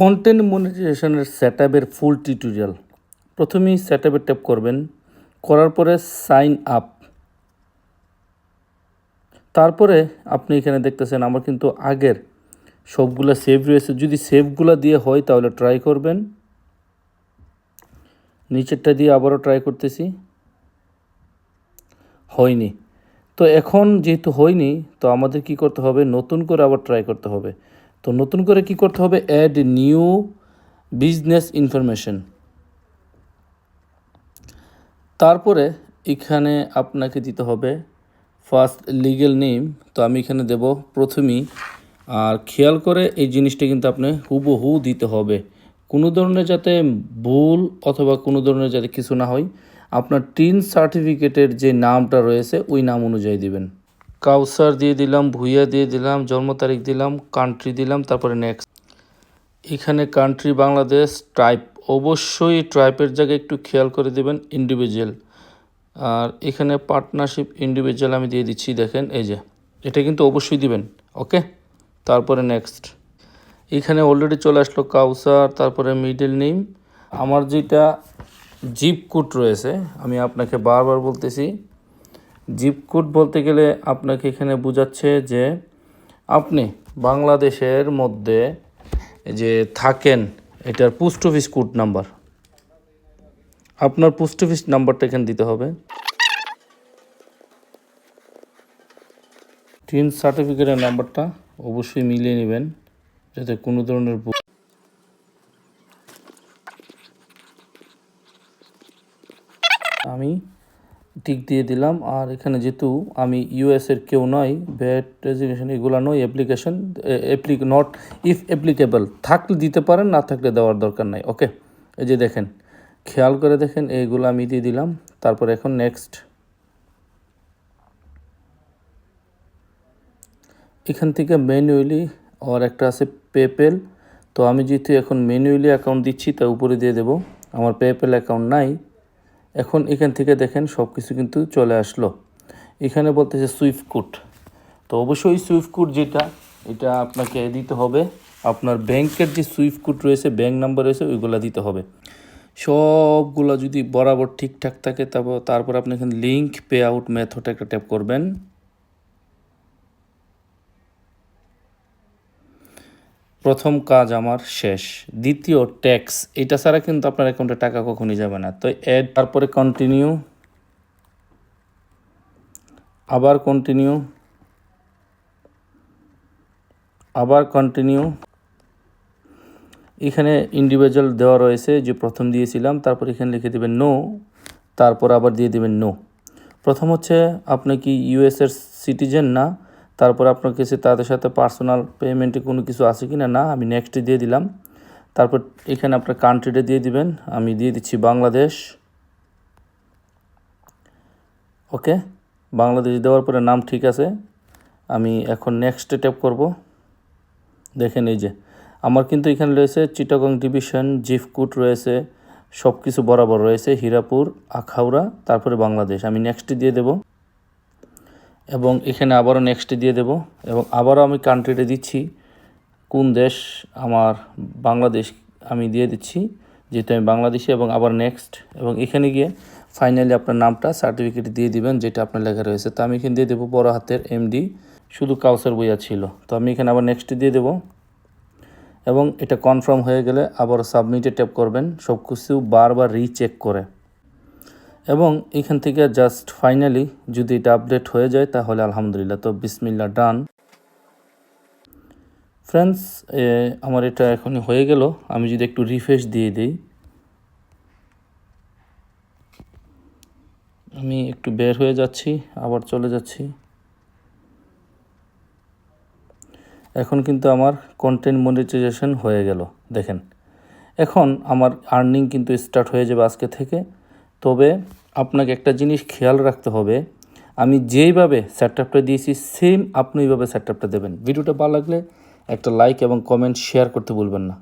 Content মনিটাইজেশনের set আপের full tutorial প্রথমেই সেট আপে ট্যাপ করবেন, করার পরে সাইন আপ তারপরে আপনি এখানে দেখতেছেন আমার কিন্তু আগের সবগুলো সেভ রয়েছে। যদি সেভগুলো দিয়ে হয় তাহলে ট্রাই করবেন। নিচেরটা দিয়ে আবারও ট্রাই করতেছি। হয়নি। তো এখন যেহেতু হয়নি, তো আমাদের কি করতে হবে? নতুন করে আবার ট্রাই করতে হবে। তো নতুন করে কি করতে হবে? অ্যাড নিউ বিজনেস ইনফরমেশন তারপরে এখানে আপনাকে দিতে হবে ফার্স্ট লিগেল নেম তো আমি এখানে দেব প্রথমেই। আর খেয়াল করে এই জিনিসটা কিন্তু আপনি হুবহু দিতে হবে। কোনো ধরনের যাতে ভুল অথবা কোনো ধরনের যাতে কিছু না হয়, আপনার টিন সার্টিফিকেটের যে নামটা রয়েছে, ওই নাম অনুযায়ী দিবেন। কাউসার দিয়ে দিলাম, ভুইয়া দিয়ে দিলাম, জন্ম তারিখ দিলাম কান্ট্রি দিলাম, তারপরে নেক্সট এখানে কান্ট্রি বাংলাদেশ ট্রাইপ অবশ্যই ট্রাইবের জায়গায় একটু খেয়াল করে দেবেন ইন্ডিভিজুয়াল আর এখানে পার্টনারশিপ ইন্ডিভিজুয়াল আমি দিয়ে দিচ্ছি, দেখেন, এই যে, এটা কিন্তু অবশ্যই দিবেন ওকে তারপরে নেক্সট এখানে অলরেডি চলে আসলো কাউসার, তারপরে মিডল নেম আমার যেটা জিপ কোড রয়েছে, আমি আপনাকে বারবার বলতেছি জিপ কোড বলতে গেলে আপনাকে এখানে বোঝাচ্ছে যে আপনি বাংলাদেশের মধ্যে যে থাকেন, এটার পোস্ট অফিস কোড নাম্বার আপনার পোস্ট অফিস নাম্বারটা এখানে দিতে হবে। টিন সার্টিফিকেটের নাম্বারটা অবশ্যই মিলিয়ে নেবেন, যাতে কোনো ধরনের আমি টিক দিয়ে দিলাম। আর এখানে যেহেতু আমি ইউএস এর কেউ নয় ব্যাট রেজিগনেশন এগুলো নয় application applic not if applicable থাকলে দিতে পারেন, না থাকলে দেওয়ার দরকার নাই। ওকে এই যে দেখেন, খেয়াল করে দেখেন এইগুলো আমি দিয়ে দিলাম। তারপর এখন নেক্সট এখান থেকে ম্যানুয়ালি আর একটা আছে পেপেল তো আমি যেহেতু এখন ম্যানুয়ালি অ্যাকাউন্ট দিচ্ছি, তা উপরে দিয়ে দেব। আমার পেপেল অ্যাকাউন্ট নাই। এখন এখান থেকে দেখেন সব কিছু কিন্তু চলে আসলো। এখানে বলতেছে সুইফট কোড। তো অবশ্যই সুইফট কোড যেটা, এটা আপনাকে দিতে হবে। আপনার ব্যাংকের যে সুইফট কোড রয়েছে, ব্যাংক নাম্বার রয়েছে, ওইগুলো দিতে হবে। সবগুলো যদি বরাবর ঠিকঠাক থাকে, তারপর তারপর আপনি এখানে লিঙ্ক পে আউট মেথড একটা ট্যাপ করবেন। প্রথম কাজ আমার শেষ। দ্বিতীয় ট্যাক্স এটা ছাড়া কিন্তু আপনার অ্যাকাউন্টে টাকা কখনই যাবে না। তো অ্যাড তারপরে কন্টিনিউ আবার কন্টিনিউ আবার কন্টিনিউ এখানে ইন্ডিভিজুয়াল দেওয়া রয়েছে যে প্রথম দিয়েছিলাম, তারপর এখানে লিখে দেবেন নো তারপর আবার দিয়ে দেবেন নো প্রথম হচ্ছে, আপনি কি ইউএসের সিটিজেন না? তারপর আপনার কাছে তাদের সাথে পার্সোনাল পেমেন্টে কোনো কিছু আছে কি না না আমি নেক্সটে দিয়ে দিলাম। তারপর এখানে আপনার কান্ট্রিটা দিয়ে দিবেন। আমি দিয়ে দিচ্ছি বাংলাদেশ। ওকে বাংলাদেশ দেওয়ার পরে নাম ঠিক আছে। আমি এখন নেক্সটে ট্যাপ করব। দেখেন এই যে, আমার কিন্তু এখানে রয়েছে চিটাগং ডিভিশন জিফকুট রয়েছে সব কিছু বরাবর রয়েছে, হীরাপুর, আখাউড়া, তারপরে বাংলাদেশ। আমি নেক্সটে দিয়ে দেব। এবং এখানে আবারও নেক্সটে দিয়ে দেব এবং আবারও আমি কান্ট্রিটা দিচ্ছি, কোন দেশ আমার বাংলাদেশ আমি দিয়ে দিচ্ছি, যেহেতু আমি বাংলাদেশি এবং আবার নেক্সট এবং এখানে গিয়ে ফাইনালি আপনার নামটা সার্টিফিকেট দিয়ে দিবেন, যেটা আপনার লেখা রয়েছে। তো আমি এখানে দিয়ে দেবো বড় হাতের এমডি শুধু কাউসার বইয়া ছিল। তো আমি এখানে আবার নেক্সট দিয়ে দেবো। এবং এটা কনফার্ম হয়ে গেলে আবার সাবমিটে ট্যাপ করবেন সব কিছু বারবার রিচেক করে। এবং এখান থেকে জাস্ট ফাইনালি যদি এটা আপডেট হয়ে যায়, তাহলে আলহামদুলিল্লাহ। তো বিসমিল্লা ডান ফ্রেন্ডস আমার এটা এখনই হয়ে গেল। আমি যদি একটু রিফ্রেশ দিয়ে দিই। আমি একটু বের হয়ে যাচ্ছি, আবার চলে যাচ্ছি। এখন কিন্তু আমার কন্টেন্ট মনিটাইজেশন হয়ে গেল, দেখেন। এখন আমার আর্নিং কিন্তু স্টার্ট হয়ে যাবে আজকে থেকে। তবে আপনাকে একটা জিনিস খেয়াল রাখতে হবে। আমি যেইভাবে সেট আপটা দিয়েছি সেম আপনি ওইভাবে সেট আপটা দেবেন। ভিডিওটা ভালো লাগলে একটা লাইক এবং কমেন্ট শেয়ার করতে ভুলবেন না।